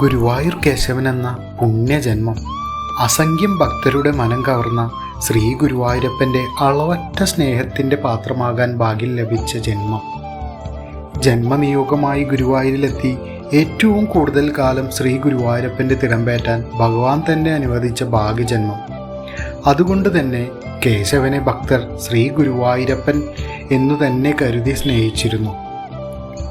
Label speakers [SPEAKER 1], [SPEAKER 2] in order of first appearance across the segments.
[SPEAKER 1] ഗുരുവായൂർ കേശവൻ എന്ന പുണ്യജന്മം. അസംഖ്യം ഭക്തരുടെ മനം കവർന്ന ശ്രീ ഗുരുവായൂരപ്പന്റെ അളവറ്റ സ്നേഹത്തിന്റെ പാത്രമാകാൻ ഭാഗ്യം ലഭിച്ച ജന്മം. ജന്മനിയോഗമായി ഗുരുവായൂരിലെത്തി ഏറ്റവും കൂടുതൽ കാലം ശ്രീ ഗുരുവായൂരപ്പന്റെ തിടമ്പേറ്റാൻ ഭഗവാൻ തന്നെ അനുവദിച്ച ഭാഗ്യജന്മം. അതുകൊണ്ട് തന്നെ കേശവനെ ഭക്തർ ശ്രീ ഗുരുവായൂരപ്പൻ എന്നു തന്നെ കരുതി സ്നേഹിച്ചിരുന്നു.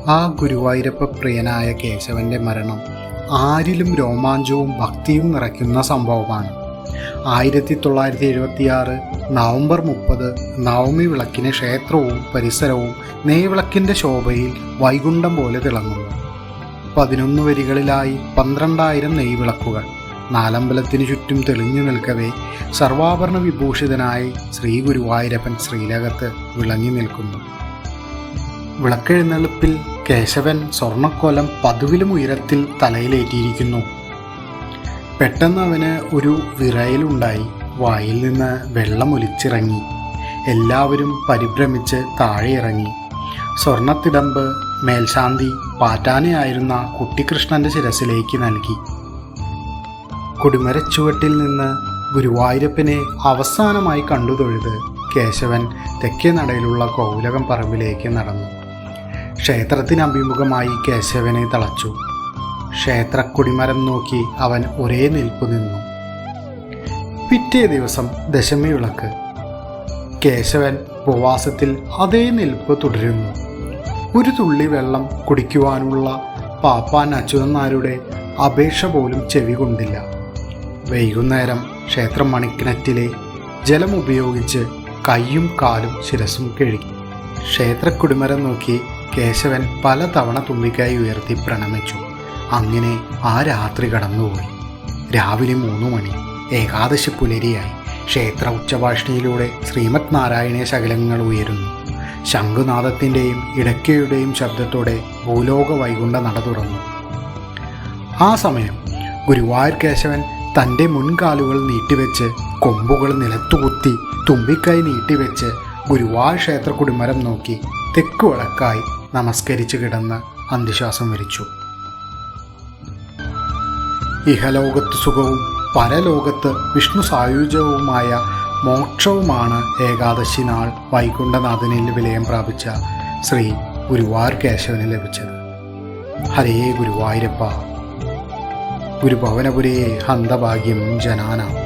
[SPEAKER 1] ആ ഗുരുവായൂരപ്പ പ്രിയനായ കേശവന്റെ മരണം ആരിലും രോമാഞ്ചവും ഭക്തിയും നിറയ്ക്കുന്ന സംഭവമാണ്. ആയിരത്തി തൊള്ളായിരത്തി എഴുപത്തിയാറ് നവംബർ മുപ്പത് നവമി വിളക്കിന് ക്ഷേത്രവും പരിസരവും നെയ്വിളക്കിന്റെ ശോഭയിൽ വൈകുണ്ഠം പോലെ തിളങ്ങുന്നു. പതിനൊന്ന് വരികളിലായി പന്ത്രണ്ടായിരം നെയ്വിളക്കുകൾ. നാലമ്പലത്തിനു ചുറ്റും തെളിഞ്ഞു നിൽക്കവേ സർവാഭരണ വിഭൂഷിതനായി ശ്രീ ഗുരുവായൂരപ്പൻ ശ്രീലകത്ത് വിളങ്ങി നിൽക്കുന്നു. വിളക്കെഴുന്നള്ളിപ്പിൽ കേശവൻ സ്വർണക്കോലം പതുവിലും ഉയരത്തിൽ തലയിലേറ്റിയിരിക്കുന്നു. പെട്ടെന്ന് അവന് ഒരു വിറയലുണ്ടായി. വായിൽ നിന്ന് വെള്ളം ഒലിച്ചിറങ്ങി. എല്ലാവരും പരിഭ്രമിച്ച് താഴെ ഇറങ്ങി സ്വർണത്തിടമ്പ് മേൽശാന്തി പാറ്റാനയായിരുന്ന കുട്ടിക്കൃഷ്ണന്റെ ശിരസിലേക്ക് നൽകി. കുടിമരച്ചുവട്ടിൽ നിന്ന് ഗുരുവായൂരപ്പനെ അവസാനമായി കണ്ടു തൊഴുത് കേശവൻ തെക്കേ നടയിലുള്ള കോവിലകം പറമ്പിലേക്ക് നടന്നു. ക്ഷേത്രത്തിന് അഭിമുഖമായി കേശവനെ തളച്ചു. ക്ഷേത്രക്കൊടിമരം നോക്കി അവൻ ഒരേ നിൽപ്പു നിന്നു. പിറ്റേ ദിവസം ദശമി വിളക്ക് കേശവൻ ഉപവാസത്തിൽ അതേ നിൽപ്പ് തുടരുന്നു. ഒരു തുള്ളി വെള്ളം കുടിക്കുവാനുള്ള പാപ്പാൻ അച്യുതനാരുടെ അപേക്ഷ പോലും ചെവി കൊണ്ടില്ല. വൈകുന്നേരം ക്ഷേത്രം മണിക്കിണറ്റിലെ ജലം ഉപയോഗിച്ച് കൈയും കാലും ശിരസും കഴുകി. ക്ഷേത്രക്കുടിമരം നോക്കി കേശവൻ പലതവണ തുമ്പിക്കായി ഉയർത്തി പ്രണമിച്ചു. അങ്ങനെ ആ രാത്രി കടന്നുപോയി. രാവിലെ മൂന്നു മണി. ഏകാദശി പുലരിയായി. ക്ഷേത്ര ഉച്ചഭാഷണിയിലൂടെ ശ്രീമത് നാരായണ ശകലങ്ങൾ ഉയരുന്നു. ശംഖുനാഥത്തിന്റെയും ഇടയ്ക്കയുടെയും ശബ്ദത്തോടെ ഭൂലോക വൈകുണ്ഠ നട തുറന്നു. ആ സമയം ഗുരുവായൂർ കേശവൻ തന്റെ മുൻകാലുകൾ നീട്ടിവെച്ച് കൊമ്പുകൾ നിലത്തുകുത്തി തുമ്പിക്കൈ നീട്ടിവെച്ച് ഗുരുവായൂർ ക്ഷേത്ര കുടിമരം നോക്കി തെക്കു വടക്കായി നമസ്കരിച്ച് കിടന്ന് അന്ധിശ്വാസം വരിച്ചു. ഇഹലോകത്ത് സുഖവും പരലോകത്ത് വിഷ്ണു സായുജ്യവുമായ മോക്ഷവുമാണ് ഏകാദശി നാൾ വൈകുണ്ഠനാഥനിൽ വിലയം പ്രാപിച്ച ശ്രീ ഗുരുവായൂർ കേശവന് ലഭിച്ചത്. ഹരേ ഗുരുവായൂരപ്പ. ഗുരുഭവനപുരേ ഹന്തഭാഗ്യം ജനാനാം.